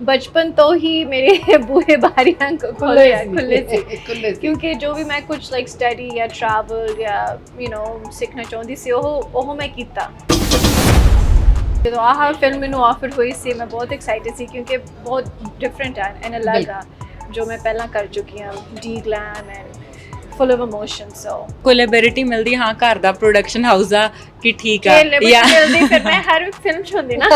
ਬਚਪਨ ਤੋਂ ਹੀ ਮੇਰੇ ਬੂਹੇ ਬਾਰੀਆਂ ਖੁੱਲੇ ਖੁੱਲੇ ਸੀ ਖੁੱਲੇ ਸੀ ਕਿਉਂਕਿ ਜੋ ਵੀ ਮੈਂ ਕੁਝ ਲਾਈਕ ਸਟੱਡੀ ਜਾਂ ਟਰੈਵਲ ਜਾਂ ਯੂ نو ਸਿੱਖਣਾ ਚਾਹੁੰਦੀ ਸੀ ਉਹ ਉਹ ਮੈਂ ਕੀਤਾ ਜਦੋਂ ਆਹ ਫਿਲਮ ਮੈਨੂੰ ਆਫਰ ਹੋਈ ਸੀ ਮੈਂ ਬਹੁਤ ਐਕਸਾਈਟਡ ਸੀ ਕਿਉਂਕਿ ਬਹੁਤ ਡਿਫਰੈਂਟ ਹੈ ਐਂਡ ਅਲੱਗ ਆ ਜੋ ਮੈਂ ਪਹਿਲਾਂ ਕਰ ਚੁੱਕੀ ਹਾਂ the glam and full of emotion so ਕੋਲੈਬੋਰਿਟੀ ਮਿਲਦੀ ਹਾਂ ਘਰ ਦਾ ਪ੍ਰੋਡਕਸ਼ਨ ਹਾਊਸ ਆ ਕਿ ਠੀਕ ਆ ਲਿਮਿਟ ਮਿਲਦੀ ਫਿਰ ਮੈਂ ਹਰ ਫਿਲਮ ਚ ਹੁੰਦੀ ਨਾ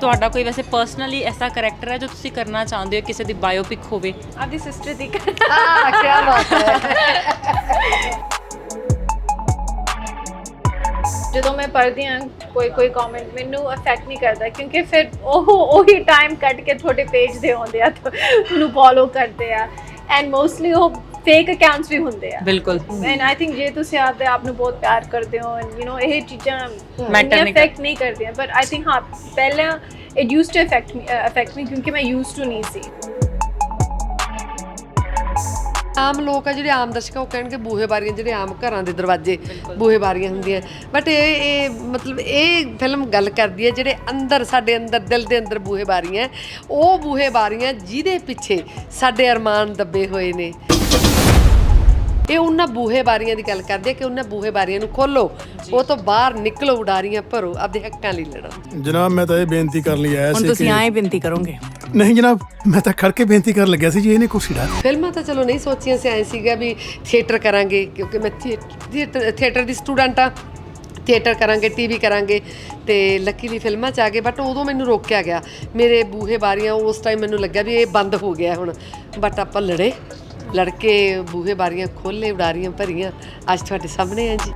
ਤੁਹਾਡਾ ਕੋਈ ਵੈਸੇ ਪਰਸਨਲੀ ਐਸਾ ਕੈਰੈਕਟਰ ਹੈ ਜੋ ਤੁਸੀਂ ਕਰਨਾ ਚਾਹੁੰਦੇ ਹੋ ਕਿਸੇ ਦੀ ਬਾਇਓਪਿਕ ਹੋਵੇ? ਆਪਦੀ ਸਿਸਟਰ ਦੀ। ਆ ਕੀ ਬਾਤ ਹੈ। ਜਦੋਂ ਮੈਂ ਪੜ੍ਹਦੀ ਹਾਂ ਕੋਈ ਕੋਈ ਕਮੈਂਟ ਮੈਨੂੰ ਅਫੈਕਟ ਨਹੀਂ ਕਰਦਾ ਕਿਉਂਕਿ ਫਿਰ ਉਹ ਉਹੀ ਟਾਈਮ ਕੱਢ ਕੇ ਤੁਹਾਡੇ ਪੇਜ ਦੇ ਆਉਂਦੇ ਆ ਤਾਂ ਉਹਨੂੰ ਫੋਲੋ ਕਰਦੇ ਆ। ਐਂਡ ਮੋਸਟਲੀ ਉਹ ਫੇਕ ਅਕਾਊਂਟਸ ਵੀ ਹੁੰਦੇ ਆ। ਬਿਲਕੁਲ। ਐਂਡ ਆਈ ਥਿੰਕ ਜੇ ਤੁਸੀਂ ਆਪਦੇ ਆਪ ਨੂੰ ਬਹੁਤ ਪਿਆਰ ਕਰਦੇ ਹੋ ਐਂਡ ਯੂ نو ਇਹ ਚੀਜ਼ਾਂ ਨਹੀਂ ਅਫੈਕਟ ਨਹੀਂ ਕਰਦੀਆਂ ਬਟ ਆਈ ਥਿੰਕ ਹਾਂ ਪਹਿਲਾਂ it used to affect me affect me ਕਿਉਂਕਿ ਮੈਂ ਯੂਜ਼ਡ ਟੂ ਨਹੀਂ ਸੀ ਆਮ ਲੋਕ ਆ ਜਿਹੜੇ ਆਮ ਦਰਸ਼ਕ ਆ, ਉਹ ਕਹਿਣਗੇ ਬੂਹੇ ਬਾਰੀਆਂ ਜਿਹੜੇ ਆਮ ਘਰਾਂ ਦੇ ਦਰਵਾਜ਼ੇ ਬੂਹੇ ਬਾਰੀਆਂ ਹੁੰਦੀਆਂ। ਬਟ ਇਹ ਇਹ ਮਤਲਬ ਇਹ ਫਿਲਮ ਗੱਲ ਕਰਦੀ ਹੈ ਜਿਹੜੇ ਅੰਦਰ ਸਾਡੇ ਅੰਦਰ ਦਿਲ ਦੇ ਅੰਦਰ ਬੂਹੇ ਬਾਰੀਆਂ। ਉਹ ਬੂਹੇ ਬਾਰੀਆਂ ਜਿਹਦੇ ਪਿੱਛੇ ਸਾਡੇ ਅਰਮਾਨ ਦੱਬੇ ਹੋਏ ਨੇ। ਇਹ ਉਹਨਾਂ ਬੂਹੇ ਬਾਰੀਆਂ ਦੀ ਗੱਲ ਕਰਦੇ ਆ ਕਿ ਉਹਨਾਂ ਬੂਹੇ ਬਾਰੀਆਂ ਨੂੰ ਖੋਲੋ ਉਹ ਤੋਂ ਬਾਹਰ ਨਿਕਲੋ ਉਡਾਰੀਆਂ ਭਰੋ ਆਪਦੇ ਹੱਕਾਂ ਲਈ ਲੜੋ। ਜਨਾਬ ਮੈਂ ਤਾਂ ਇਹ ਬੇਨਤੀ ਕਰਨ ਲਈ ਆਇਆ ਹੁਣ ਸੀ ਤੁਸੀਂ ਕਿ ਆਏ ਬੇਨਤੀ ਕਰੋਗੇ। ਨਹੀਂ ਜਨਾਬ ਮੈਂ ਤਾਂ ਖੜ ਕੇ ਬੇਨਤੀ ਕਰਨ ਲੱਗਿਆ ਸੀ ਜੀ ਇਹਨੇ ਕੁਰਸੀ ਢਾ ਦਿੱਤੀ। ਫਿਲਮਾਂ ਤਾਂ ਚਲੋ ਨਹੀਂ ਸੋਚੀਆਂ ਸੀ ਐ ਸੀਗਾ ਵੀ ਥੀਏਟਰ ਕਰਾਂਗੇ ਕਿਉਂਕਿ ਮੈਂ ਥੀਏਟਰ ਥੀਏਟਰ ਦੀ ਸਟੂਡੈਂਟ ਆ। ਥੀਏਟਰ ਕਰਾਂਗੇ ਟੀਵੀ ਕਰਾਂਗੇ ਤੇ ਲੱਕੀਲੀ ਫਿਲਮਾਂ ਚ ਆ ਗਏ ਬਟ ਉਦੋਂ ਮੈਨੂੰ ਰੋਕਿਆ ਗਿਆ। ਮੇਰੇ ਬੂਹੇ ਬਾਰੀਆਂ ਉਸ ਟਾਈਮ ਮੈਨੂੰ ਲੱਗਿਆ ਵੀ ਇਹ ਬੰਦ ਹੋ ਗਿਆ ਹੁਣ ਬਟ ਆਪਾਂ ਲੜੇ। ਲੜਕੇ ਬੂਹੇ ਬਾਰੀਆਂ ਖੋਲੇ ਉਡਾਰੀਆਂ ਭਰੀਆਂ, ਅੱਜ ਤੁਹਾਡੇ ਸਾਹਮਣੇ ਆ ਜੀ।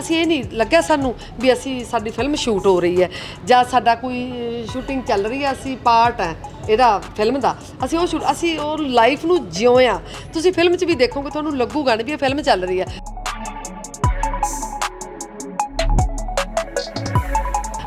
ਅਸੀਂ ਇਹ ਨਹੀਂ ਲੱਗਿਆ ਸਾਨੂੰ ਵੀ ਅਸੀਂ, ਸਾਡੀ ਫਿਲਮ ਸ਼ੂਟ ਹੋ ਰਹੀ ਹੈ, ਜਾਂ ਸਾਡਾ ਕੋਈ ਸ਼ੂਟਿੰਗ ਚੱਲ ਰਹੀ ਹੈ, ਅਸੀਂ ਪਾਰਟ ਹੈ ਇਹਦਾ ਫਿਲਮ ਦਾ। ਅਸੀਂ ਉਹ ਸ਼ੂਟ ਅਸੀਂ ਉਹ ਲਾਈਫ ਨੂੰ ਜਿਉਂ ਜਿਉਇਆ ਤੁਸੀਂ ਫਿਲਮ 'ਚ ਵੀ ਦੇਖੋਗੇ, ਤੁਹਾਨੂੰ ਲੱਗੂਗਾ ਨਹੀਂ ਵੀ ਇਹ ਫਿਲਮ ਚੱਲ ਰਹੀ ਹੈ।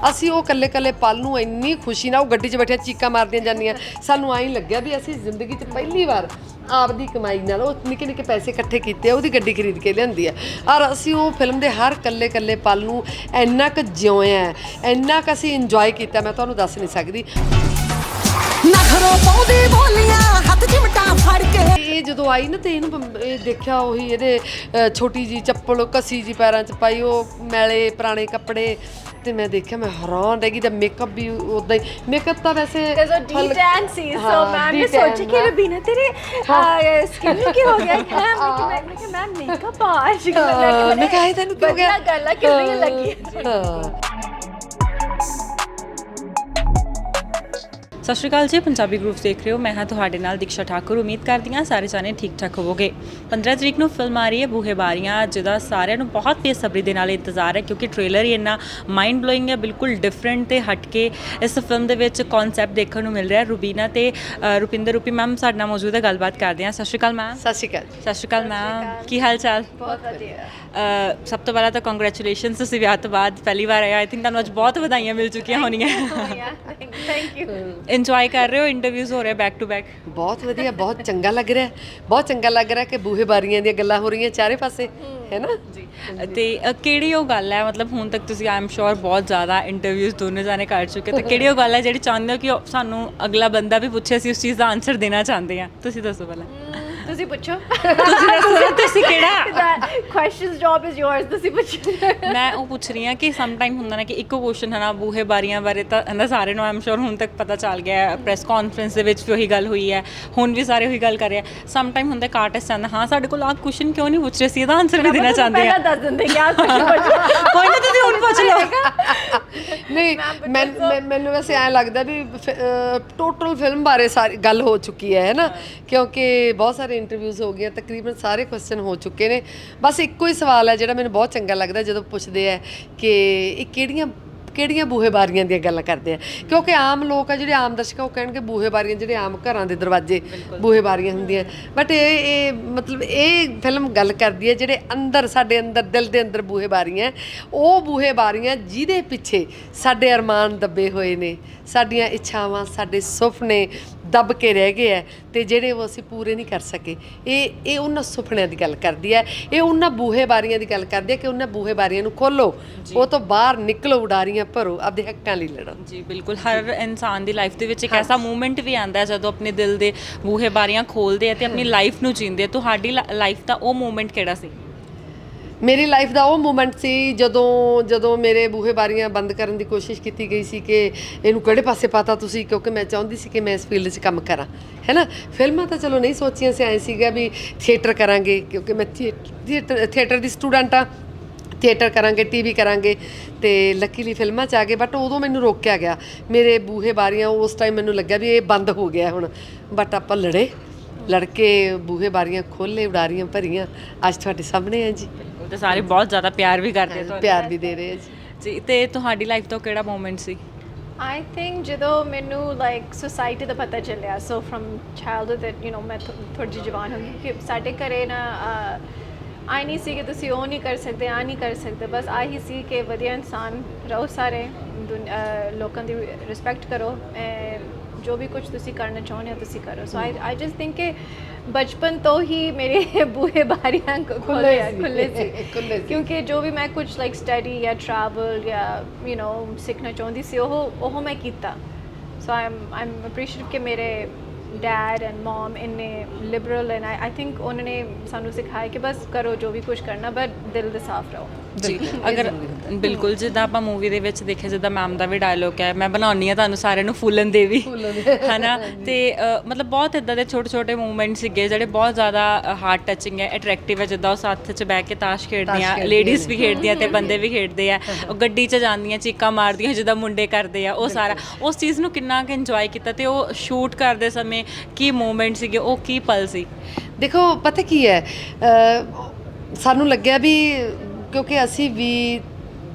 ਅਸੀਂ ਉਹ ਕੱਲੇ ਕੱਲੇ ਪਲ ਨੂੰ ਇੰਨੀ ਖੁਸ਼ੀ ਨਾਲ ਉਹ ਗੱਡੀ 'ਚ ਬੈਠੇ ਚੀਕਾਂ ਮਾਰਦੀਆਂ ਜਾਂਦੀਆਂ। ਸਾਨੂੰ ਐਂ ਲੱਗਿਆ ਵੀ ਅਸੀਂ ਜ਼ਿੰਦਗੀ 'ਚ ਪਹਿਲੀ ਵਾਰ ਆਪਦੀ ਕਮਾਈ ਨਾਲ ਉਹ ਨਿੱਕੇ ਨਿੱਕੇ ਪੈਸੇ ਇਕੱਠੇ ਕੀਤੇ ਆ, ਉਹਦੀ ਗੱਡੀ ਖਰੀਦ ਕੇ ਲਿਆਂਦੀ ਹੈ ਔਰ ਅਸੀਂ ਉਹ ਫਿਲਮ ਦੇ ਹਰ ਕੱਲੇ ਕੱਲੇ ਪਲ ਨੂੰ ਇੰਨਾ ਕੁ ਜਿਉਇਆ ਹੈ, ਇੰਨਾ ਕੁ ਅਸੀਂ ਇੰਜੋਏ ਕੀਤਾ ਮੈਂ ਤੁਹਾਨੂੰ ਦੱਸ ਨਹੀਂ ਸਕਦੀ। ਨਖਰੋ ਪਾਉਂਦੀ ਬੋਲੀਆਂ ਹੱਥ ਚਿਮਟਾ ਫੜ ਕੇ। ਇਹ ਜਦੋਂ ਆਈ ਨਾ ਤੇ ਇਹਨੂੰ ਬੰਬ- ਇਹ ਦੇਖਿਆ ਉਹੀ ਇਹਦੇ ਅ, ਛੋਟੀ ਜੀ ਚੱਪਲ ਕੱਸੀ ਜੀ ਪੈਰਾਂ 'ਚ ਪਾਈ ਉਹ ਮੈਲੇ ਪੁਰਾਣੇ ਕੱਪੜੇ। ਤੇ ਮੈਂ ਦੇਖਿਆ ਮੈਂ ਹੈਰਾਨ ਰਹਿ ਗਈ ਤੇ ਮੇਕਅਪ ਵੀ ਉਦਾਂ ਹੀ। ਮੇਕਅਪ ਤਾਂ ਵੈਸੇ ਬਿਕਾਜ਼ ਉਹ ਡੀ ਹਲ- ਟੈਨ ਸੀ ਸੋ ਹਾਂ, ਮੈਮ ਨੇ D10 ਸੋਚੀ ਕਿ ਹਾਂ। ਰਬੀਨਾ ਤੇਰੇ ਸਕਿਨ ਨੂੰ ਕੀ ਹੋ ਗਿਆ? ਹੈ ਮੈਂ ਮੈਂ ਕਿ ਮੈਮ ਮੇਕਅਪ ਆ ਅੱਜ ਹਾਂ, ਮੈਂ ਕਿਹਾ ਇਹ ਤੈਨੂੰ ਕੀ ਹੋ ਗਿਆ? ਵਧੀਆ ਗੱਲ ਆ ਕਿੰਨੀ ਲੱਗੀ ਹਾਂ। ਸਤਿ ਸ਼੍ਰੀ ਅਕਾਲ ਜੀ ਪੰਜਾਬੀ ਗਰੁੱਪ ਦੇਖ ਰਹੇ ਹੋ। ਮੈਂ ਹਾਂ ਤੁਹਾਡੇ ਨਾਲ ਦਿਕਸ਼ਾ ਠਾਕੁਰ। ਉਮੀਦ ਕਰਦੀ ਹਾਂ ਸਾਰੇ ਜਾਣੇ ਠੀਕ ਠਾਕ ਹੋਵੋਗੇ। 15 ਤਰੀਕ ਨੂੰ ਫਿਲਮ ਆ ਰਹੀ ਹੈ ਬੂਹੇ ਬਾਰੀਆਂ ਜਿਹਦਾ ਸਾਰਿਆਂ ਨੂੰ ਬਹੁਤ ਬੇਸਬਰੀ ਦੇ ਨਾਲ ਇੰਤਜ਼ਾਰ ਹੈ ਕਿਉਂਕਿ ਟ੍ਰੇਲਰ ਹੀ ਇੰਨਾ ਮਾਈਂਡ ਬਲੋਇੰਗ ਹੈ ਬਿਲਕੁਲ ਡਿਫਰੈਂਟ ਤੇ ਹਟ ਕੇ ਇਸ ਫਿਲਮ ਦੇ ਵਿੱਚ ਕਨਸੈਪਟ ਦੇਖਣ ਨੂੰ ਮਿਲ ਰਿਹਾ ਹੈ। ਰੁਬੀਨਾ ਤੇ ਰੁਪਿੰਦਰ ਰੂਪੀ ਮੈਮ ਸਾਡੇ ਨਾਲ ਮੌਜੂਦ ਹੈ ਗੱਲਬਾਤ ਕਰਦੇ ਹਾਂ। ਸਤਿ ਸ਼੍ਰੀ ਅਕਾਲ ਮੈਮ ਸਤਿ ਸ਼੍ਰੀ ਅਕਾਲ ਸਤਿ ਸ਼੍ਰੀ ਅਕਾਲ ਮੈਮ ਕੀ ਹਾਲ ਚਾਲ ਬਹੁਤ ਵਧੀਆ। ਸਭ ਤੋਂ ਪਹਿਲਾਂ ਤਾਂ ਕੰਗ੍ਰੈਚੁਲੇਸ਼ਨਸ ਤੁਸੀਂ ਵਿਆਹ ਤੋਂ ਬਾਅਦ ਪਹਿਲੀ ਵਾਰ ਆਏ ਆਈ ਥਿੰਕ ਤੁਹਾਨੂੰ ਅੱਜ ਬਹੁਤ ਵਧਾਈਆਂ ਮਿਲ ਚੁੱਕੀਆਂ ਹੋਣੀਆਂ। ਥੈਂਕ ਯੂ ਇੰਜੋਏ ਕਰ ਰਹੇ ਹੋ? ਇੰਟਰਵਿਊਜ਼ ਹੋ ਰਹੇ ਬੈਕ ਟੂ ਬੈਕ ਬਹੁਤ ਵਧੀਆ ਬਹੁਤ ਚੰਗਾ ਲੱਗ ਰਿਹਾ। ਬਹੁਤ ਚੰਗਾ ਲੱਗ ਰਿਹਾ ਕਿ ਬੂਹੇ ਬਾਰੀਆਂ ਦੀਆਂ ਗੱਲਾਂ ਹੋ ਰਹੀਆਂ ਚਾਰੇ ਪਾਸੇ ਹੈ ਨਾ? ਜੀ। ਤੇ ਅ, ਕਿਹੜੀ ਉਹ ਗੱਲ ਹੈ? ਮਤਲਬ ਹੁਣ ਤੱਕ ਤੁਸੀਂ ਆਮ ਸ਼ੋਰ ਬਹੁਤ ਜ਼ਿਆਦਾ ਇੰਟਰਵਿਊਜ਼ ਦੋਨੇ ਜਾਣੇ ਕਰ ਚੁੱਕੇ ਤੇ ਕਿਹੜੀ ਉਹ ਗੱਲ ਹੈ ਜਿਹੜੀ ਚਾਹੁੰਦੇ ਹੋ ਕਿ ਉਹ ਸਾਨੂੰ ਅਗਲਾ ਬੰਦਾ ਵੀ ਪੁੱਛੇ ਅਸੀਂ ਉਸ ਚੀਜ਼ ਦਾ ਆਨਸਰ ਦੇਣਾ ਚਾਹੁੰਦੇ ਹਾਂ? ਤੁਸੀਂ ਦੱਸੋ ਪਹਿਲਾਂ। ਤੁਸੀਂ ਪੁੱਛੋ। ਤੁਸੀਂ ਦੱਸੋ ਤੁਸੀਂ ਕਿਹੜਾ? ਕੁਐਸਚਨਸ ਜੌਬ ਇਜ਼ ਯੋਰਸ ਤੁਸੀਂ ਪੁੱਛੋ। ਮੈਂ ਉਹ ਪੁੱਛ ਰਹੀ ਹਾਂ ਕਿ ਸਮ ਟਾਈਮ ਹੁੰਦਾ ਨਾ ਕਿ ਇੱਕੋ ਕੁਐਸਚਨ ਹੈ ਨਾ ਬੂਹੇ ਬਾਰੀਆਂ ਬਾਰੇ ਤਾਂ ਹਨਾ ਸਾਰੇ ਨੂੰ ਆਮ ਸ਼ੋਰ ਹੁਣ ਤੱਕ ਪਤਾ ਚੱਲ ਗਿਆ ਹੈ। ਪ੍ਰੈਸ ਕਾਨਫਰੰਸ ਦੇ ਵਿੱਚ ਵੀ ਉਹੀ ਗੱਲ ਹੋਈ ਹੈ ਹੁਣ ਵੀ ਸਾਰੇ ਉਹੀ ਗੱਲ ਕਰ ਰਹੇ ਆ ਸਮ ਟਾਈਮ ਹੁੰਦਾ ਕਿ ਆਰਟਿਸਟ ਆਂਦਾ ਹਾਂ ਸਾਡੇ ਕੋਲ ਆਹ ਕੁਐਸਚਨ ਕਿਉਂ ਨਹੀਂ ਪੁੱਛ ਰਹੇ? ਸੀ ਇਹਦਾ ਆਨਸਰ ਵੀ ਦੇਣਾ ਚਾਹੁੰਦੇ ਪਹਿਲਾਂ ਆ ਦੱਸ ਦਿੰਦੇ ਕਿ ਆਹ ਕੁਐਸਚਨ ਪੁੱਛੋ। ਕੋਈ ਨਾ ਤੁਸੀਂ ਹੁਣ ਪੁੱਛ ਲਓ। ਨਹੀਂ ਮੈਂ ਮੈਂ- ਮੈਨੂੰ ਵੈਸੇ ਐਂ ਲੱਗਦਾ ਵੀ ਟੋਟਲ ਫਿਲਮ ਬਾਰੇ ਸਾਰੀ ਗੱਲ ਹੋ ਚੁੱਕੀ ਹੈ ਹੈ ਨਾ? ਕਿਉਂਕਿ ਬਹੁਤ ਸਾਰੇ ਇੰਟਰਵਿਊਜ਼ ਹੋ ਗਏ ਤਕਰੀਬਨ ਸਾਰੇ ਕੁਐਸਚਨ ਹੋ ਚੁੱਕੇ ਨੇ। ਬਸ ਇੱਕੋ ਹੀ ਸਵਾਲ ਹੈ ਜਿਹੜਾ ਮੈਨੂੰ ਬਹੁਤ ਚੰਗਾ ਲੱਗਦਾ ਜਦੋਂ ਪੁੱਛਦੇ ਆ ਕਿ ਇਹ ਕਿਹੜੀਆਂ ਕਿਹੜੀਆਂ ਬੂਹੇ ਬਾਰੀਆਂ ਦੀਆਂ ਗੱਲਾਂ ਕਰਦੇ ਆ। ਕਿਉਂਕਿ ਆਮ ਲੋਕ ਆ ਜਿਹੜੇ ਆਮ ਦਰਸ਼ਕ ਉਹ ਕਹਿਣਗੇ ਬੂਹੇ ਬਾਰੀਆਂ ਜਿਹੜੇ ਆਮ ਘਰਾਂ ਦੇ ਦਰਵਾਜ਼ੇ ਬੂਹੇ ਬਾਰੀਆਂ ਹੁੰਦੀਆਂ। ਬਟ ਇਹ ਇਹ ਮਤਲਬ ਇਹ ਫਿਲਮ ਗੱਲ ਕਰਦੀ ਹੈ ਜਿਹੜੇ ਅੰਦਰ ਸਾਡੇ ਅੰਦਰ ਦਿਲ ਦੇ ਅੰਦਰ ਬੂਹੇ ਬਾਰੀਆਂ ਉਹ ਬੂਹੇ ਬਾਰੀਆਂ ਜਿਹਦੇ ਪਿੱਛੇ ਸਾਡੇ ਅਰਮਾਨ ਦੱਬੇ ਹੋਏ ਨੇ ਸਾਡੀਆਂ ਇੱਛਾਵਾਂ ਸਾਡੇ ਸੁਪਨੇ ਦਬ ਕੇ ਰਹਿ ਗਏ ਹੈ ਤੇ ਜਿਹੜੇ ਉਹ ਅਸੀਂ ਪੂਰੇ ਨਹੀਂ ਕਰ ਸਕੇ। ਇਹ ਇਹ ਉਹਨਾਂ ਸੁਪਨਿਆਂ ਦੀ ਗੱਲ ਕਰਦੀ ਹੈ ਇਹ ਉਹਨਾਂ ਬੂਹੇ ਬਾਰੀਆਂ ਦੀ ਗੱਲ ਕਰਦੀ ਹੈ ਕਿ ਉਹਨਾਂ ਬੂਹੇ ਬਾਰੀਆਂ ਨੂੰ ਖੋਲੋ। ਉਹ ਤੋਂ ਬਾਹਰ ਨਿਕਲੋ ਉਡਾਰੀਆਂ ਭਰੋ ਆਪਦੇ ਹੱਕਾਂ ਲਈ ਲੜੋ ਜੀ ਬਿਲਕੁਲ। ਹਰ ਇਨਸਾਨ ਦੀ ਲਾਈਫ ਦੇ ਵਿੱਚ ਇੱਕ ਐਸਾ ਮੂਮੈਂਟ ਵੀ ਆਂਦਾ ਹੈ ਜਦੋਂ ਆਪਣੇ ਦਿਲ ਦੇ ਬੂਹੇ ਬਾਰੀਆਂ ਖੋਲਦੇ ਆ ਤੇ ਆਪਣੀ ਲਾਈਫ ਨੂੰ ਜੀਂਦੇ ਆ ਤੁਹਾਡੀ ਲਾਈਫ ਦਾ ਉਹ ਮੂਮੈਂਟ ਕਿਹੜਾ ਸੀ? ਮੇਰੀ ਲਾਈਫ ਦਾ ਉਹ ਮੂਮੈਂਟ ਸੀ ਜਦੋਂ ਜਦੋਂ ਮੇਰੇ ਬੂਹੇ ਬਾਰੀਆਂ ਬੰਦ ਕਰਨ ਦੀ ਕੋਸ਼ਿਸ਼ ਕੀਤੀ ਗਈ ਸੀ ਕਿ ਇਹਨੂੰ ਕਿਹੜੇ ਪਾਸੇ ਪਾਤਾ ਤੁਸੀਂ, ਕਿਉਂਕਿ ਮੈਂ ਚਾਹੁੰਦੀ ਸੀ ਕਿ ਮੈਂ ਇਸ ਫੀਲਡ 'ਚ ਕੰਮ ਕਰਾਂ, ਹੈ ਨਾ? ਫਿਲਮਾਂ ਤਾਂ ਚਲੋ ਨਹੀਂ ਸੋਚੀਆਂ ਸੀ, ਐ ਸੀਗਾ ਵੀ ਥੀਏਟਰ ਕਰਾਂਗੇ, ਕਿਉਂਕਿ ਮੈਂ ਥੀਏਟਰ ਥੀਏਟਰ ਦੀ ਸਟੂਡੈਂਟ ਆ ਥੀਏਟਰ ਕਰਾਂਗੇ ਟੀਵੀ ਕਰਾਂਗੇ ਤੇ ਲੱਕੀਲੀ ਫਿਲਮਾਂ 'ਚ ਆ ਗਏ ਬਟ ਉਦੋਂ ਮੈਨੂੰ ਰੋਕਿਆ ਗਿਆ। ਮੇਰੇ ਬੂਹੇ ਬਾਰੀਆਂ ਉਸ ਟਾਈਮ ਮੈਨੂੰ ਲੱਗਿਆ ਵੀ ਇਹ ਬੰਦ ਹੋ ਗਿਆ ਹੁਣ। ਬਟ ਆਪਾਂ ਲੜੇ, ਲੜਕੇ ਬੂਹੇ ਬਾਰੀਆਂ ਖੋਲੇ ਉਡਾਰੀਆਂ ਭਰੀਆਂ। ਅੱਜ ਤੁਹਾਡੇ ਸਾਹਮਣੇ ਆ ਜੀ। ਉਹ ਤੇ ਸਾਰੇ ਬਹੁਤ ਜ਼ਿਆਦਾ ਪਿਆਰ ਵੀ ਕਰਦੇ ਆ ਤੁਹਾਨੂੰ ਪਿਆਰ ਵੀ ਦੇ ਰਹੇ ਆ ਜੀ। ਜੀ ਤੇ ਤੁਹਾਡੀ ਲਾਈਫ ਦਾ ਕਿਹੜਾ ਮੂਮੈਂਟ ਸੀ? ਆਈ ਥਿੰਕ ਜਦੋਂ ਮੈਨੂੰ ਲਾਈਕ ਸੋਸਾਇਟੀ ਦਾ ਪਤਾ ਚੱਲਿਆ so from childhood that you know ਮੈਂ ਥੋ- ਥੋੜ੍ਹੀ ਜਿਹੀ ਜਵਾਨ ਹੋ ਗਈ ਕਿ ਸਾਡੇ ਘਰੇ ਨਾ ਆਈ ਨਹੀਂ ਸੀ ਕਿ ਤੁਸੀਂ ਉਹ ਨਹੀਂ ਕਰ ਸਕਦੇ ਆ ਨਹੀਂ ਕਰ ਸਕਦੇ ਬਸ ਆਹੀ ਸੀ ਕਿ ਵਧੀਆ ਇਨਸਾਨ ਰਹੋ ਸਾਰੇ ਲੋਕਾਂ ਦੀ ਰਿਸਪੈਕਟ ਕਰੋ ਜੋ ਵੀ ਕੁਝ ਤੁਸੀਂ ਕਰਨਾ ਚਾਹੁੰਦੇ ਹੋ ਤੁਸੀਂ ਕਰੋ। ਸੋ ਆਈ ਆਈ ਜਸਟ ਥਿੰਕ ਕਿ ਬਚਪਨ ਤੋਂ ਹੀ ਮੇਰੇ ਬੂਹੇ ਬਾਰੀਆਂ ਖੁੱਲੇ ਆ- ਖੁੱਲੇ ਸੀ ਖੁੱਲੇ ਸੀ। ਕਿਉਂਕਿ ਜੋ ਵੀ ਮੈਂ ਕੁਝ ਲਾਈਕ ਸਟੱਡੀ ਜਾਂ ਟਰੈਵਲ ਜਾਂ ਯੂ نو ਸਿੱਖਣਾ ਚਾਹੁੰਦੀ ਸੀ ਉਹ ਉਹ ਮੈਂ ਕੀਤਾ so I am I am appreciate ਕਿ ਮੇਰੇ ਡੈਡ ਐਂਡ ਮਮ ਇੰਨੇ ਲਿਬਰਲ ਐਂਡ ਆਈ ਥਿੰਕ ਉਹਨਾਂ ਨੇ ਸਾਨੂੰ ਸਿਖਾਇਆ ਕਿ ਬਸ ਕਰੋ ਜੋ ਵੀ ਕੁਝ ਕਰਨਾ ਬਟ ਦਿਲ ਦੇ ਸਾਫ਼ ਰਹੋ ਜੀ ਅਗਰ ਬਿਲਕੁਲ ਜਿੱਦਾਂ ਆਪਾਂ ਮੂਵੀ ਦੇ ਵਿੱਚ ਦੇਖਿਆ ਜਿੱਦਾਂ ਮੈਮ ਦਾ ਵੀ ਡਾਇਲੋਗ ਹੈ ਮੈਂ ਬਣਾਉਣੀ ਆ ਤੁਹਾਨੂੰ ਸਾਰਿਆਂ ਨੂੰ ਫੁੱਲਣ ਦੇਵੀ ਹਨਾ? ਤੇ ਮਤਲਬ ਬਹੁਤ ਇਦਾਂ ਦੇ ਛੋਟੇ ਛੋਟੇ ਮੂਵਮੈਂਟ ਸੀਗੇ ਜਿਹੜੇ ਬਹੁਤ ਜ਼ਿਆਦਾ ਹਾਰਟ ਟੱਚਿੰਗ ਹੈ ਅਟਰੈਕਟਿਵ ਹੈ ਜਿੱਦਾਂ ਉਹ ਸਾਥ 'ਚ ਬਹਿ ਕੇ ਤਾਸ਼ ਖੇਡਦੀਆਂ ਲੇਡੀਜ਼ ਵੀ ਖੇਡਦੀਆਂ ਤੇ ਬੰਦੇ ਵੀ ਖੇਡਦੇ ਆ ਉਹ ਗੱਡੀ 'ਚ ਜਾਂਦੀਆਂ ਚੀਕਾਂ ਮਾਰਦੀਆਂ ਜਿੱਦਾਂ ਮੁੰਡੇ ਕਰਦੇ ਆ ਉਹ ਸਾਰਾ ਉਸ ਚੀਜ਼ ਨੂੰ ਕਿੰਨਾ ਕੁ ਇੰਜੋਏ ਕੀਤਾ ਤੇ ਉਹ ਸ਼ੂਟ ਕਰਦੇ ਸਮੇਂ ਕੀ ਮੂਵਮੈਂਟ ਸੀਗੇ ਉਹ ਕੀ ਪਲ ਸੀ? ਦੇਖੋ ਪਤਾ ਕੀ ਹੈ ਸਾਨੂੰ ਲੱਗਿਆ ਵੀ ਕਿਉਂਕਿ ਅਸੀਂ ਵੀ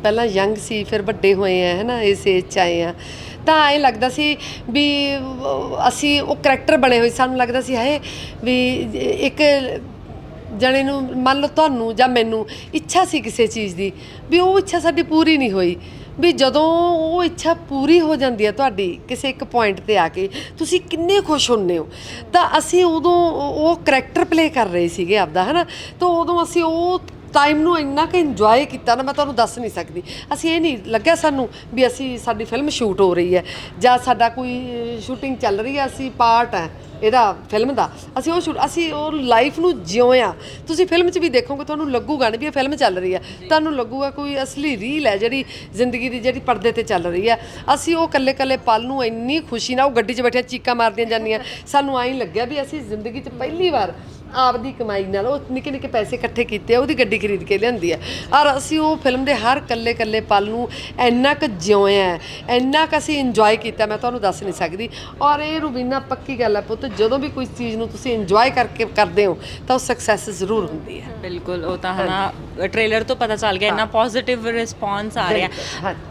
ਪਹਿਲਾਂ ਯੰਗ ਸੀ, ਫਿਰ ਵੱਡੇ ਹੋਏ ਆ ਹੈ ਨਾ ਇਸ ਏਜ ਚ ਆਏ ਆ। ਤਾਂ ਐਂ ਲੱਗਦਾ ਸੀ ਵੀ ਅਸੀਂ ਉਹ ਕਰੈਕਟਰ ਬਣੇ ਹੋਏ, ਸਾਨੂੰ ਲੱਗਦਾ ਸੀ, ਹਾਏ, ਵੀ ਇੱਕ ਜਣੇ ਨੂੰ, ਮੰਨ ਲਓ ਤੁਹਾਨੂੰ ਜਾਂ ਮੈਨੂੰ, ਇੱਛਾ ਸੀ ਕਿਸੇ ਚੀਜ਼ ਦੀ, ਵੀ ਉਹ ਇੱਛਾ ਸਾਡੀ ਪੂਰੀ ਨਹੀਂ ਹੋਈ। ਵੀ ਜਦੋਂ ਉਹ ਇੱਛਾ ਪੂਰੀ ਹੋ ਜਾਂਦੀ ਹੈ ਤੁਹਾਡੀ ਕਿਸੇ ਇੱਕ ਪੁਆਇੰਟ ਤੇ ਆ ਕੇ, ਤੁਸੀਂ ਕਿੰਨੇ ਖੁਸ਼ ਹੁੰਨੇ ਹੋ? ਤਾਂ ਅਸੀਂ ਉਦੋਂ ਉਹ- ਉਹ ਕਰੈਕਟਰ ਪਲੇ ਕਰ ਰਹੇ ਸੀਗੇ ਆਪਦਾ, ਹਨਾ। ਤਾਂ ਉਦੋਂ ਅਸੀਂ ਉਹ ਟਾਈਮ ਨੂੰ ਇੰਨਾ ਕਿ ਇੰਜੋਏ ਕੀਤਾ ਨਾ ਮੈਂ ਤੁਹਾਨੂੰ ਦੱਸ ਨਹੀਂ ਸਕਦੀ। ਅਸੀਂ ਇਹ ਨਹੀਂ ਲੱਗਿਆ ਸਾਨੂੰ ਵੀ ਅਸੀਂ ਸਾਡੀ ਫਿਲਮ ਸ਼ੂਟ ਹੋ ਰਹੀ ਹੈ ਜਾਂ ਸਾਡਾ ਕੋਈ ਸ਼ੂਟਿੰਗ ਚੱਲ ਰਹੀ ਹੈ, ਅਸੀਂ ਪਾਰਟ ਹੈ ਇਹਦਾ ਫਿਲਮ ਦਾ। ਅਸੀਂ ਉਹ ਸ਼ੂਟ ਅਸੀਂ ਉਹ ਲਾਈਫ ਨੂੰ ਜਿਉਇਆ ਤੁਸੀਂ ਫਿਲਮ 'ਚ ਵੀ ਦੇਖੋਗੇ, ਤੁਹਾਨੂੰ ਲੱਗੂਗਾ ਨਾ ਵੀ ਇਹ ਫਿਲਮ ਚੱਲ ਰਹੀ ਹੈ। ਤੁਹਾਨੂੰ ਲੱਗੂਗਾ ਕੋਈ ਅਸਲੀ ਰੀਲ ਹੈ ਜਿਹੜੀ ਜ਼ਿੰਦਗੀ ਦੀ, ਜਿਹੜੀ ਪਰਦੇ ਤੇ ਚੱਲ ਰਹੀ ਹੈ। ਅਸੀਂ ਉਹ ਕੱਲੇ ਕੱਲੇ ਪਲ ਨੂੰ ਇੰਨੀ ਖੁਸ਼ੀ ਨਾਲ ਉਹ ਗੱਡੀ 'ਚ ਬੈਠੇ ਚੀਕਾਂ ਮਾਰਦੀਆਂ ਜਾਂਦੀਆਂ। ਸਾਨੂੰ ਐਂ ਲੱਗਿਆ ਵੀ ਅਸੀਂ ਜ਼ਿੰਦਗੀ 'ਚ ਪਹਿਲੀ ਵਾਰ ਆਪਦੀ ਕਮਾਈ ਨਾਲ ਉਹ ਨਿੱਕੇ ਨਿੱਕੇ ਪੈਸੇ ਇਕੱਠੇ ਕੀਤੇ ਆ ਉਹਦੀ ਗੱਡੀ ਖਰੀਦ ਕੇ ਲਿਆਂਦੀ ਹੈ ਔਰ ਅਸੀਂ ਉਹ ਫਿਲਮ ਦੇ ਹਰ ਕੱਲੇ ਕੱਲੇ ਪਲ ਨੂੰ ਇੰਨਾ ਕੁ ਜਿਉਇਆ ਇੰਨਾ ਕੁ ਅਸੀਂ ਇੰਜੋਏ ਕੀਤਾ ਮੈਂ ਤੁਹਾਨੂੰ ਦੱਸ ਨਹੀਂ ਸਕਦੀ। ਔਰ ਇਹ ਰੁਬੀਨਾ ਪੱਕੀ ਗੱਲ ਹੈ ਪੁੱਤ ਜਦੋਂ ਵੀ ਕੋਈ ਚੀਜ਼ ਨੂੰ ਤੁਸੀਂ ਇੰਜੋਏ ਕਰਕੇ ਕਰਦੇ ਹੋ ਤਾਂ ਉਹ ਸਕਸੈਸ ਜ਼ਰੂਰ ਹੁੰਦੀ ਹੈ ਬਿਲਕੁਲ ਉਹ ਤਾਂ ਹਨਾ ਟ੍ਰੇਲਰ ਤੋਂ ਪਤਾ ਚੱਲ ਗਿਆ ਇੰਨਾ ਪੋਜ਼ਿਟਿਵ ਰਿਸਪੌਂਸ ਆ ਰਿਹਾ।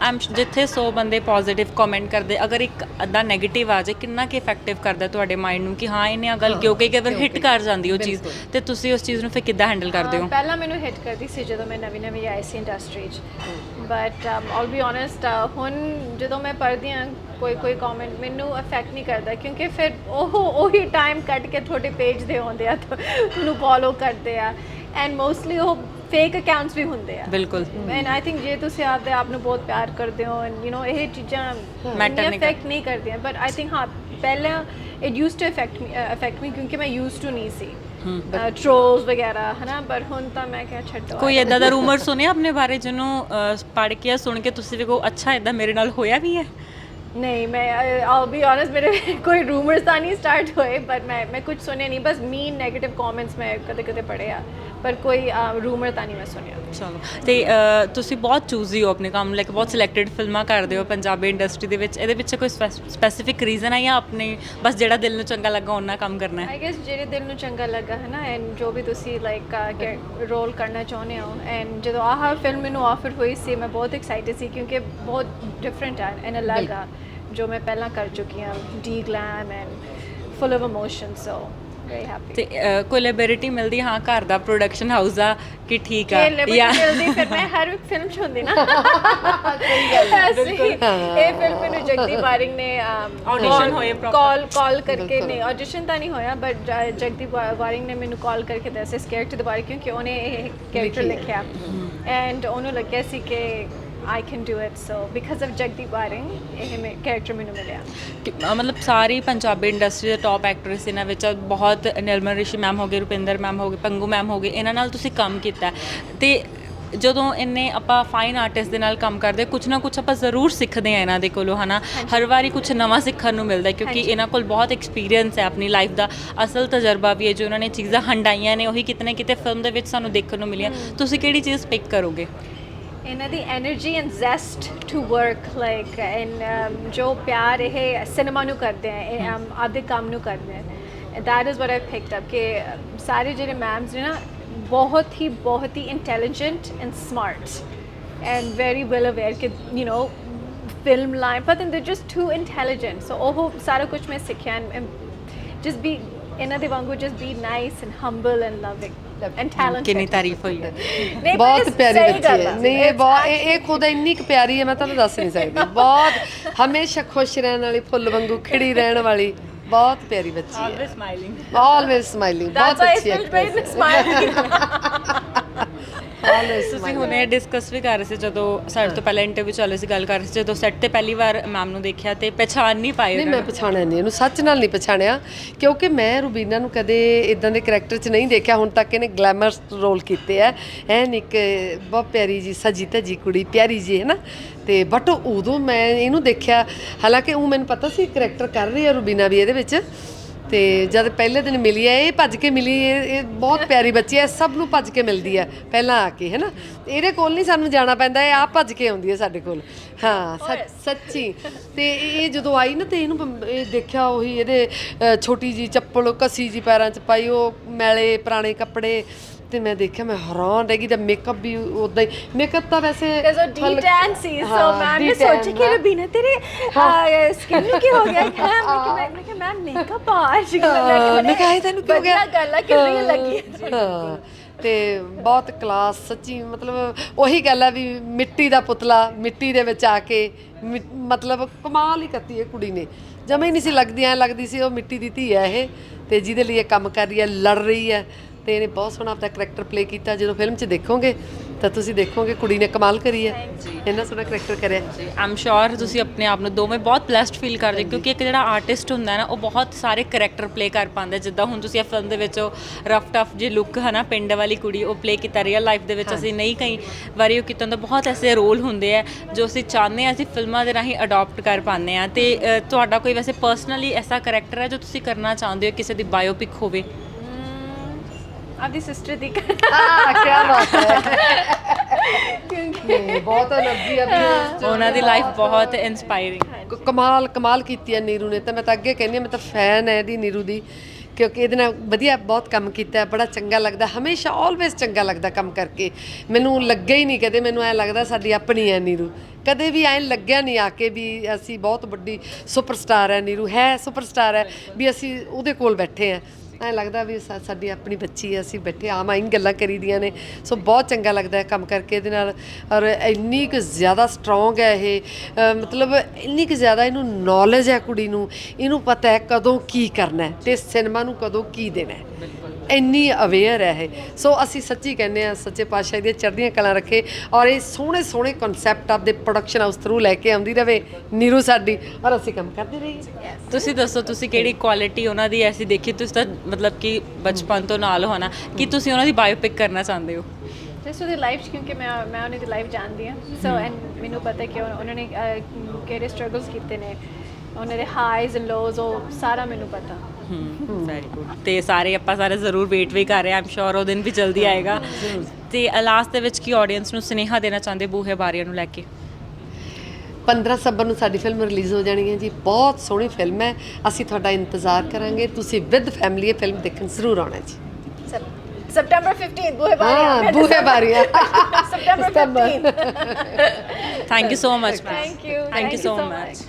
ਆਮ ਜਿੱਥੇ 100 ਬੰਦੇ ਪੋਜ਼ਿਟਿਵ ਕਮੈਂਟ ਕਰਦੇ ਅਗਰ ਇੱਕ ਅੱਧਾ 네ਗੇਟਿਵ ਆ ਜਾਏ ਕਿੰਨਾ ਕਿ ਇਫੈਕਟਿਵ ਕਰਦਾ ਤੁਹਾਡੇ ਮਾਈਂਡ ਨੂੰ ਕਿ ਹਾਂ ਇਹਨੇ ਆ ਗੱਲ ਕਿਉਂਕਿ ਕਈ ਵਾਰ ਹਿੱਟ ਕਰ ਜਾਂਦੀ ਉਹ ਚੀਜ਼ ਤੇ ਤੁਸੀਂ ਉਸ ਚੀਜ਼ ਨੂੰ ਫਿਰ ਕਿੱਦਾਂ ਹੈਂਡਲ ਕਰਦੇ ਹੋ? ਪਹਿਲਾਂ ਮੈਨੂੰ ਹਿੱਟ ਕਰਦੀ ਸੀ ਜਦੋਂ ਮੈਂ ਨਵੀਂ ਨਵੀਂ ਆਈ ਸੀ ਇੰਡਸਟਰੀ 'ਚ। ਬਟ ਆਲ ਬੀ ਓਨੈਸਟ ਹੁਣ ਜਦੋਂ ਮੈਂ ਪੜ੍ਹਦੀ ਹਾਂ ਕੋਈ ਕੋਈ ਕਮੈਂਟ ਮੈਨੂੰ ਅਫੈਕਟ ਨਹੀਂ ਕਰਦਾ ਕਿਉਂਕਿ ਫਿਰ ਉਹ ਉਹੀ ਟਾਈਮ ਕੱਢ ਕੇ ਤੁਹਾਡੇ ਪੇਜ ਦੇ ਆਉਂਦੇ ਆ ਤੁਹਾਨੂੰ ਫੋਲੋ ਕਰਦੇ ਆ ਐਂਡ ਮੋਸਟਲੀ ਉਹ ਫੇਕ ਅਕਾਊਂਟਸ ਵੀ ਹੁੰਦੇ ਆ। ਬਿਲਕੁਲ। ਐਂਡ ਆਈ ਥਿੰਕ ਜੇ ਤੁਸੀਂ ਆਪਦੇ ਆਪ ਨੂੰ ਬਹੁਤ ਪਿਆਰ ਕਰਦੇ ਹੋ ਐਂਡ ਯੂ نو ਇਹ ਚੀਜ਼ਾਂ Matter ਨਹੀਂ ਅਫੈਕਟ ਨਹੀਂ ਕਰਦੀਆਂ। ਬਟ ਆਈ ਥਿੰਕ ਹਾਂ ਪਹਿਲਾਂ it used to affect me affect me ਕਿਉਂਕਿ ਮੈਂ ਯੂਜ਼ਡ ਟੂ ਨਹੀਂ ਸੀ। ਟ੍ਰੋਲਸ ਵਗੈਰਾ ਹਨਾ? ਪਰ ਹੁਣ ਤਾਂ ਮੈਂ ਕਿਹਾ ਛੱਡੋ ਕੋਈ ਇਦਾਂ ਦਾ ਰੂਮਰ ਸੁਣਿਆ ਆਪਣੇ ਬਾਰੇ ਜਿਹਨੂੰ ਪੜ੍ਹ ਕੇ ਜਾਂ ਸੁਣ ਕੇ ਤੁਸੀਂ ਵੀ ਕੋ ਅੱਛਾ ਇਦਾਂ ਮੇਰੇ ਨਾਲ ਹੋਇਆ ਵੀ ਹੈ? ਨਹੀਂ ਮੈਂ ਆਲ ਬੀ ਓਨੈਸਟ ਮੇਰੇ ਕੋਈ ਰੂਮਰਸ ਤਾਂ ਨਹੀਂ ਸਟਾਰਟ ਹੋਏ ਪਰ ਮੈਂ ਮੈਂ ਕੁਝ ਸੁਣਿਆ ਨਹੀਂ ਬਸ ਮੀਨ 네ਗੇਟਿਵ ਕਮੈਂਟਸ ਮੈਂ ਕਦੇ ਕਦੇ ਪੜ੍ਹੇ ਆ ਪਰ ਕੋਈ ਰੂਮਰ ਤਾਂ ਨਹੀਂ ਮੈਂ ਸੁਣਿਆ ਚਲੋ ਤੇ ਤੁਸੀਂ ਬਹੁਤ ਚੂਜ਼ੀ ਹੋ ਆਪਣੇ ਕੰਮ ਨੂੰ ਲੈ ਕੇ ਬਹੁਤ ਸਿਲੈਕਟਡ ਫਿਲਮਾਂ ਕਰਦੇ ਹੋ ਪੰਜਾਬੀ ਇੰਡਸਟਰੀ ਦੇ ਵਿੱਚ ਇਹਦੇ ਪਿੱਛੇ ਕੋਈ ਸਪੈਸੀਫਿਕ ਰੀਜ਼ਨ ਹੈ ਜਾਂ ਆਪਣੇ ਬਸ ਜਿਹੜਾ ਦਿਲ ਨੂੰ ਚੰਗਾ ਲੱਗਾ ਉਹਨਾਂ ਕੰਮ ਕਰਨਾ ਹੈ ਆਈ ਗੈਸ ਜਿਹੜੇ ਦਿਲ ਨੂੰ ਚੰਗਾ ਲੱਗਾ ਹੈ ਨਾ ਐਂਡ ਜੋ ਵੀ ਤੁਸੀਂ ਲਾਈਕ ਰੋਲ ਕਰਨਾ ਚਾਹੁੰਦੇ ਹੋ ਐਂਡ ਜਦੋਂ ਆਹ ਫਿਲਮ ਮੈਨੂੰ ਆਫਰ ਹੋਈ ਸੀ ਮੈਂ ਬਹੁਤ ਐਕਸਾਈਟਡ ਸੀ ਕਿਉਂਕਿ ਬਹੁਤ ਡਿਫਰੈਂਟ ਹੈ ਐਂਡ ਅਲੱਗ ਆ ਜੋ ਮੈਂ ਪਹਿਲਾਂ ਕਰ ਚੁੱਕੀ ਹਾਂ the glam and full of emotion so very happy ਤੇ ਕੋਲੈਬੋਰੇਟੀ ਮਿਲਦੀ ਹਾਂ ਘਰ ਦਾ ਪ੍ਰੋਡਕਸ਼ਨ ਹਾਊਸ ਦਾ ਕਿ ਠੀਕ ਆ? ਲਿਬਰਟੀ ਮਿਲਦੀ ਫਿਰ ਮੈਂ ਹਰ ਫਿਲਮ ਚ ਹੁੰਦੀ ਨਾ। ਸਹੀ ਗੱਲ ਹੈ ਇਹ ਫਿਲਮ ਮੈਨੂੰ ਜਗਦੀਪ ਬਾਰਿੰਗ ਨੇ Audition ਹੋਏ? ਕਾਲ ਕਾਲ ਕਰਕੇ ਨਹੀਂ ਆਡੀਸ਼ਨ ਤਾਂ ਨਹੀਂ ਹੋਇਆ ਬਟ ਜਗਦੀਪ ਬਾਰਿੰਗ ਨੇ ਮੈਨੂੰ ਕਾਲ ਕਰਕੇ ਦੱਸਿਆ ਇਸ ਕੈਰੈਕਟਰ ਦੇ ਬਾਰੇ ਕਿਉਂਕਿ ਉਹਨੇ ਇਹ ਕੈਰੈਕਟਰ ਲਿਖਿਆ। ਐਂਡ ਉਹਨੂੰ ਲੱਗਿਆ ਸੀ ਕਿ I can do it so because of Jagdeep ਬਾਰਿੰਗ ਇਹ ਮੇ ਕੈਰੈਕਟਰ ਮੈਨੂੰ ਮਿਲਿਆ। ਕਿ- ਮਤਲਬ ਸਾਰੀ ਪੰਜਾਬੀ ਇੰਡਸਟਰੀ ਦੇ ਟੌਪ ਐਕਟਰਸ ਇਹਨਾਂ ਵਿੱਚ ਬਹੁਤ ਨਿਰਮਲ ਰਿਸ਼ੀ ਮੈਮ ਹੋ ਗਏ ਰੁਪਿੰਦਰ ਮੈਮ ਹੋ ਗਏ ਪੰਗੂ ਮੈਮ ਹੋ ਗਏ ਇਹਨਾਂ ਨਾਲ ਤੁਸੀਂ ਕੰਮ ਕੀਤਾ ਹੈ। ਤੇ ਜਦੋਂ ਇੰਨੇ ਆਪਾਂ ਫਾਈਨ ਆਰਟਿਸਟ ਦੇ ਨਾਲ ਕੰਮ ਕਰਦੇ ਕੁਝ ਨਾ ਕੁਝ ਆਪਾਂ ਜ਼ਰੂਰ ਸਿੱਖਦੇ ਆ ਇਹਨਾਂ ਦੇ ਕੋਲੋਂ ਹਨਾ? ਹਰ ਵਾਰੀ ਕੁਝ ਨਵਾਂ ਸਿੱਖਣ ਨੂੰ ਮਿਲਦਾ ਹੈ ਕਿਉਂਕਿ ਇਹਨਾਂ ਕੋਲ ਬਹੁਤ ਐਕਸਪੀਰੀਅੰਸ ਹੈ ਆਪਣੀ ਲਾਈਫ ਦਾ। ਅਸਲ ਤਜਰਬਾ ਵੀ ਹੈ ਜੋ ਉਹਨਾਂ ਨੇ ਚੀਜ਼ਾਂ ਹੰਡਾਈਆਂ ਨੇ ਉਹੀ ਕਿਤੇ ਨਾ ਕਿਤੇ ਫਿਲਮ ਦੇ ਵਿੱਚ ਸਾਨੂੰ ਦੇਖਣ ਨੂੰ ਮਿਲੀਆਂ। ਤੁਸੀਂ ਕਿਹੜੀ ਚੀਜ਼ ਪਿਕ ਕਰੋਗੇ? ਇਹਨਾਂ ਦੀ energy and zest to work like and ਜੋ ਪਿਆਰ ਇਹ ਸਿਨੇਮਾ ਨੂੰ ਕਰਦੇ ਆ ਆਪਦੇ ਕੰਮ ਨੂੰ ਕਰਦੇ ਆ। That is what I picked up ਕਿ ਸਾਰੇ ਜਿਹੜੇ ਮੈਮਸ ਨੇ ਨਾ ਬਹੁਤ ਹੀ ਬਹੁਤ ਹੀ intelligent and smart and very well aware ਕਿ ਯੂ نو ਫਿਲਮ ਲਾਈਨ ਪਰ ਦੇ ਜਸਟ ਟੂ ਇੰਟੈਲੀਜੈਂਟ ਸੋ ਉਹ ਸਾਰਾ ਕੁਝ ਮੈਂ ਸਿੱਖਿਆ ਐਂਡ ਜਸਟ ਬੀ ਇਹਨਾਂ ਦੇ ਵਾਂਗੂ just be nice and humble and loving and talented ਕਿੰਨੀ ਤਾਰੀਫ ਹੋਈ ਹੈ? ਬਹੁਤ ਪਿਆਰੀ ਬੱਚੀ ਹੈ। ਨਹੀਂ ਇਹ ਬਹੁਤ ਇਹ ਖੁਦ ਇੰਨੀ ਕੁ ਪਿਆਰੀ ਹੈ ਮੈਂ ਤੁਹਾਨੂੰ ਦੱਸ ਨਹੀਂ ਸਕਦੀ। ਬਹੁਤ ਹਮੇਸ਼ਾ ਖੁਸ਼ ਰਹਿਣ ਵਾਲੀ ਫੁੱਲ ਵਾਂਗੂ ਖਿੜੀ ਰਹਿਣ ਵਾਲੀ ਬਹੁਤ ਪਿਆਰੀ ਬੱਚੀ ਹੈ। ਆਲਵੇਸ ਸਮਾਈਲਿੰਗ ਆਲਵੇਸ ਸਮਾਈਲਿੰਗ ਬਹੁਤ ਅੱਛੀ smiling. ਤੁਸੀਂ ਹੁਣੇ ਡਿਸਕਸ ਵੀ ਕਰ ਰਹੇ ਸੀ ਜਦੋਂ ਸਾਡੇ ਤੋਂ ਪਹਿਲਾਂ ਇੰਟਰਵਿਊ ਚੱਲ ਰਹੀ ਸੀ ਗੱਲ ਕਰ ਰਹੇ ਸੀ ਜਦੋਂ ਸੈੱਟ ਤੇ ਪਹਿਲੀ ਵਾਰ ਮੈਮ ਨੂੰ ਦੇਖਿਆ ਤੇ ਪਛਾਣ ਨਹੀਂ ਪਾਏ ਨਹੀਂ ਮੈਂ ਪਛਾਣਿਆ ਨਹੀਂ ਇਹਨੂੰ ਸੱਚ ਨਾਲ ਨਹੀਂ ਪਛਾਣਿਆ ਕਿਉਂਕਿ ਮੈਂ ਰੂਬੀਨਾ ਨੂੰ ਕਦੇ ਇਦਾਂ ਦੇ ਕੈਰੈਕਟਰ 'ਚ ਨਹੀਂ ਦੇਖਿਆ ਹੁਣ ਤੱਕ ਇਹਨੇ ਗਲੈਮਰਸ ਰੋਲ ਕੀਤੇ ਆ। ਐਨ ਇੱਕ ਬਹੁਤ ਪਿਆਰੀ ਜੀ ਸਜੀ ਧਜੀ ਕੁੜੀ ਪਿਆਰੀ ਜੀ ਹੈ ਨਾ? ਤੇ ਬਟ ਉਦੋਂ ਮੈਂ ਇਹਨੂੰ ਦੇਖਿਆ ਹਾਲਾਂਕਿ ਉਹ ਮੈਨੂੰ ਪਤਾ ਸੀ ਕੈਰੈਕਟਰ ਕਰ ਰਹੀ ਹੈ ਰੂਬੀਨਾ ਵੀ ਇਹਦੇ ਵਿੱਚ। ਤੇ ਜਦ ਪਹਿਲੇ ਦਿਨ ਮਿਲੀ ਹੈ ਇਹ ਭੱਜ ਕੇ ਮਿਲੀ ਇਹ ਇਹ ਬਹੁਤ ਪਿਆਰੀ ਬੱਚੀ ਹੈ ਸਭ ਨੂੰ ਭੱਜ ਕੇ ਮਿਲਦੀ ਹੈ ਪਹਿਲਾਂ ਆ ਕੇ ਹੈ ਨਾ ਇਹਦੇ ਕੋਲ ਨਹੀਂ ਸਾਨੂੰ ਜਾਣਾ ਪੈਂਦਾ ਇਹ ਆਪ ਭੱਜ ਕੇ ਆਉਂਦੀ ਹੈ ਸਾਡੇ ਕੋਲ। ਹਾਂ ਸੱਚ ਸੱਚੀ। ਤੇ ਇਹ ਇਹ ਜਦੋਂ ਆਈ ਨਾ ਤੇ ਇਹਨੂੰ ਬ- ਇਹ ਦੇਖਿਆ ਉਹੀ ਇਹਦੇ ਅ, ਛੋਟੀ ਜੀ ਚੱਪਲ ਕਸੀ ਜੀ ਪੈਰਾਂ 'ਚ ਪਾਈ ਉਹ ਮੈਲੇ ਪੁਰਾਣੇ ਕੱਪੜੇ ਤੇ ਮੈਂ ਦੇਖਿਆ ਮੈਂ ਹੈਰਾਨ ਰਹਿ ਗਈ ਤੇ ਮੇਕਅਪ ਵੀ ਉਦਾਂ ਹੀ ਮੇਕਅਪ ਤਾਂ ਵੈਸੇ There's a ਹਲ- D10 ਸੀ ਸੋ ਹਾਂ, ਮੈਮ ਨੇ D10 ਸੋਚਿਆ ਕਿ ਹਾਂ। ਰਬੀਨਾ ਤੇਰੇ ਸਕਿਨ ਨੂੰ ਕੀ ਹੋ ਗਿਆ ਹੈ? ਮੈਂ ਮੈਂ ਕਿ ਮੈਮ ਮੇਕਅਪ ਆ ਜੀ ਹਾਂ, ਮੈਂ ਕਿਹਾ ਤੈਨੂੰ ਕਿਉਂ ਗਿਆ ਗੱਲ ਆ ਕਿ ਰੀਲ ਲੱਗੀ ਹੈ। ਹਾਂ। ਤੇ ਬਹੁਤ ਕਲਾਸ ਸੱਚੀ ਮਤਲਬ ਉਹੀ ਗੱਲ ਆ ਵੀ ਮਿੱਟੀ ਦਾ ਪੁਤਲਾ ਮਿੱਟੀ ਦੇ ਵਿੱਚ ਆ ਕੇ ਮਤਲਬ ਕਮਾਲ ਹੀ ਕਰਤੀ ਇਹ ਕੁੜੀ ਨੇ। ਜਮੇ ਨਹੀਂ ਸੀ ਲੱਗਦੀ ਐ ਲੱਗਦੀ ਸੀ ਉਹ ਮਿੱਟੀ ਦੀ ਧੀ ਹੈ ਇਹ ਤੇ ਜਿਹਦੇ ਲਈ ਇਹ ਕੰਮ ਕਰ ਰਹੀ ਹੈ ਲੜ ਰਹੀ ਹੈ। ਤੇ ਇਹਨੇ ਬਹੁਤ ਸੋਹਣਾ ਆਪਣਾ ਕਰੈਕਟਰ ਪਲੇ ਕੀਤਾ। ਜਦੋਂ ਫਿਲਮ 'ਚ ਦੇਖੋਗੇ ਤਾਂ ਤੁਸੀਂ ਦੇਖੋਗੇ ਕੁੜੀ ਨੇ ਕਮਾਲ ਕਰੀ ਹੈ। ਇੰਨਾ ਸੋਹਣਾ ਕਰੈਕਟਰ ਕਰਿਆ। ਆਮ ਸ਼ੋਰ ਤੁਸੀਂ ਆਪਣੇ ਆਪ ਨੂੰ ਦੋਵੇਂ ਬਹੁਤ ਬlesed ਫੀਲ ਕਰਦੇ ਹੋ ਕਿਉਂਕਿ ਇੱਕ ਜਿਹੜਾ ਆਰਟਿਸਟ ਹੁੰਦਾ ਹੈ ਨਾ ਉਹ ਬਹੁਤ ਸਾਰੇ ਕੈਰੈਕਟਰ ਪਲੇ ਕਰ ਪਾਉਂਦਾ ਹੈ। ਜਿੱਦਾਂ ਹੁਣ ਤੁਸੀਂ ਇਹ ਫਿਲਮ ਦੇ ਵਿੱਚ ਉਹ ਰਫ ਟਫ ਜੇ ਲੁੱਕ ਹਨਾ ਪਿੰਡ ਵਾਲੀ ਕੁੜੀ ਉਹ ਪਲੇ ਕੀਤਾ ਰੀਅਲ ਲਾਈਫ ਦੇ ਵਿੱਚ। ਅਸੀਂ ਨਹੀਂ ਕਈ ਵਾਰੀ ਉਹ ਕੀਤਾ ਹੁੰਦਾ ਬਹੁਤ ਐਸੇ ਰੋਲ ਹੁੰਦੇ ਆ ਜੋ ਅਸੀਂ ਚਾਹੁੰਦੇ ਆ ਅਸੀਂ ਫਿਲਮਾਂ ਦੇ ਰਾਹੀਂ ਅਡਾਪਟ ਕਰ ਪਾਉਂਦੇ ਆ ਤੇ ਤੁਹਾਡਾ ਕੋਈ ਵੈਸੇ ਪਰਸਨਲੀ ਐਸਾ ਕੈਰੈਕਟਰ ਹੈ ਜੋ ਤੁਸੀਂ ਕਰਨਾ ਚਾਹੁੰਦੇ ਹੋ ਕਿਸੇ ਦੀ ਬਾਇਓਪਿਕ ਹੋਵੇ? ਆਪਦੀ ਸਿਸਟਰ ਦੀ ਆ ਕੀ ਬਾਤ ਹੈ। ਕਿਉਂਕਿ ਬਹੁਤ ਅਲੱਗੀ ਆ ਵੀ ਉਹਨਾਂ ਦੀ ਲਾਈਫ ਬਹੁਤ ਇਨਸਪਾਇਰਿੰਗ ਕਮਾਲ ਕਮਾਲ ਕੀਤੀ ਹੈ ਨੀਰੂ ਨੇ ਤਾਂ ਮੈਂ ਤਾਂ ਅੱਗੇ ਕਹਿੰਦੀ ਹਾਂ ਮੈਂ ਤਾਂ ਫੈਨ ਹੈ ਇਹਦੀ ਨੀਰੂ ਦੀ ਕਿਉਂਕਿ ਇਹਦੇ ਨਾਲ ਵਧੀਆ ਬਹੁਤ ਕੰਮ ਕੀਤਾ ਬੜਾ ਚੰਗਾ ਲੱਗਦਾ ਹਮੇਸ਼ਾ ਆਲਵੇਸ ਚੰਗਾ ਲੱਗਦਾ ਕੰਮ ਕਰਕੇ। ਮੈਨੂੰ ਲੱਗਿਆ ਹੀ ਨਹੀਂ ਕਦੇ ਮੈਨੂੰ ਐ ਲੱਗਦਾ ਸਾਡੀ ਆਪਣੀ ਐ ਨੀਰੂ। ਕਦੇ ਵੀ ਐ ਲੱਗਿਆ ਨਹੀਂ ਆ ਕੇ ਵੀ ਅਸੀਂ ਬਹੁਤ ਵੱਡੀ ਸੁਪਰਸਟਾਰ ਐ ਨੀਰੂ ਹੈ ਸੁਪਰਸਟਾਰ ਐ ਵੀ ਅਸੀਂ ਉਹਦੇ ਕੋਲ ਬੈਠੇ ਆ ਐਂ ਲੱਗਦਾ ਵੀ ਸਾ- ਸਾਡੀ ਆਪਣੀ ਬੱਚੀ ਹੈ ਅਸੀਂ ਬੈਠੇ ਆਮ ਆਈਨ ਗੱਲਾਂ ਕਰੀਦੀਆਂ ਨੇ। ਸੋ ਬਹੁਤ ਚੰਗਾ ਲੱਗਦਾ ਹੈ ਕੰਮ ਕਰਕੇ ਇਹਦੇ ਨਾਲ। ਔਰ ਇੰਨੀ ਕੁ ਜ਼ਿਆਦਾ ਸਟਰੋਂਗ ਹੈ ਇਹ। ਅ, ਮਤਲਬ ਇੰਨੀ ਕੁ ਜ਼ਿਆਦਾ ਇਹਨੂੰ ਨੌਲੇਜ ਹੈ ਕੁੜੀ ਨੂੰ। ਇਹਨੂੰ ਪਤਾ ਹੈ ਕਦੋਂ ਕੀ ਕਰਨਾ ਹੈ ਤੇ ਸਿਨੇਮਾ ਨੂੰ ਕਦੋਂ ਕੀ ਦੇਣਾ ਹੈ। ਇੰਨੀ ਅਵੇਅਰ ਹੈ ਇਹ। ਸੋ ਅਸੀਂ ਸੱਚੀ ਕਹਿੰਦੇ ਆ ਸੱਚੇ ਪਾਤਸ਼ਾਹ ਦੀਆਂ ਚੜ੍ਹਦੀਆਂ ਕਲਾਂ ਰੱਖੇ ਔਰ ਇਹ ਸੋਹਣੇ ਸੋਹਣੇ ਕਨਸੈਪਟ ਆਪਦੇ ਪ੍ਰੋਡਕਸ਼ਨ ਹਾਊਸ ਥਰੂ ਲੈ ਕੇ ਆਉਂਦੀ ਰਵੇ ਨੀਰੂ ਸਾਡੀ। ਔਰ ਅਸੀਂ ਕੰਮ ਕਰਦੇ ਰਹੀਏ। ਤੁਸੀਂ ਦੱਸੋ ਤੁਸੀਂ ਕਿਹੜੀ ਕੁਆਲਿਟੀ ਉਹਨਾਂ ਦੀ ਐਸੀ ਦੇਖੀ? ਤੁਸੀਂ ਤਾਂ ਮਤਲਬ ਕਿ ਬਚਪਨ ਤੋਂ ਨਾਲ ਹੋਣਾ ਕਿ ਤੁਸੀਂ ਉਹਨਾਂ ਦੀ ਬਾਇਓਪਿਕ ਕਰਨਾ ਚਾਹੁੰਦੇ ਹੋ? ਜਿਸ ਉਹਦੀ ਲਾਈਫ ਕਿਉਂਕਿ ਮੈਂ ਮੈਂ ਉਹਨਾਂ ਦੀ ਲਾਈਫ ਜਾਣਦੀ ਹਾਂ। ਸੋ ਐਂਡ ਮੈਨੂੰ ਪਤਾ ਕਿ ਉਹ- ਉਹਨਾਂ ਨੇ ਕਿਹੜੇ ਸਟਰਗਲਸ ਕੀਤੇ ਨੇ। ਉਹਨਾਂ ਦੇ ਹਾਈਜ਼ ਐਂਡ ਲੋਜ਼ ਉਹ ਸਾਰਾ ਮੈਨੂੰ ਪਤਾ। ਹੂੰ ਵੈਰੀ ਗੁੱਡ ਤੇ ਸਾਰੇ ਆਪਾਂ ਸਾਰੇ ਜ਼ਰੂਰ ਵੇਟ ਵੀ ਕਰ ਰਹੇ ਆ ਆਮ ਸ਼ੋਰ ਉਹ ਦਿਨ ਵੀ ਜਲਦੀ ਆਏਗਾ। ਤੇ ਲਾਸਟ ਦੇ ਵਿੱਚ ਕੀ ਆਡੀਅנס ਨੂੰ ਸੁਨੇਹਾ ਦੇਣਾ ਚਾਹੁੰਦੇ ਬੂਹੇ ਬਾਰੀਆਂ ਨੂੰ ਲੈ ਕੇ? 15 ਸਤੰਬਰ ਨੂੰ ਸਾਡੀ ਫਿਲਮ ਰਿਲੀਜ਼ ਹੋ ਜਾਣੀ ਹੈ ਜੀ। ਬਹੁਤ ਸੋਹਣੀ ਫਿਲਮ ਹੈ। ਅਸੀਂ ਤੁਹਾਡਾ ਇੰਤਜ਼ਾਰ ਕਰਾਂਗੇ। ਤੁਸੀਂ ਵਿਦ ਫੈਮਿਲੀ ਇਹ ਫਿਲਮ ਦੇਖਣ ਜ਼ਰੂਰ ਆਉਣਾ ਜੀ। ਸਪਟੈਂਬਰ 15 ਬੂਹੇ ਬਾਰੀਆਂ ਹਾਂ ਬੂਹੇ ਬਾਰੀਆਂ September 15 thank you so much ma'am Thank you. Thank Thank you you so so much.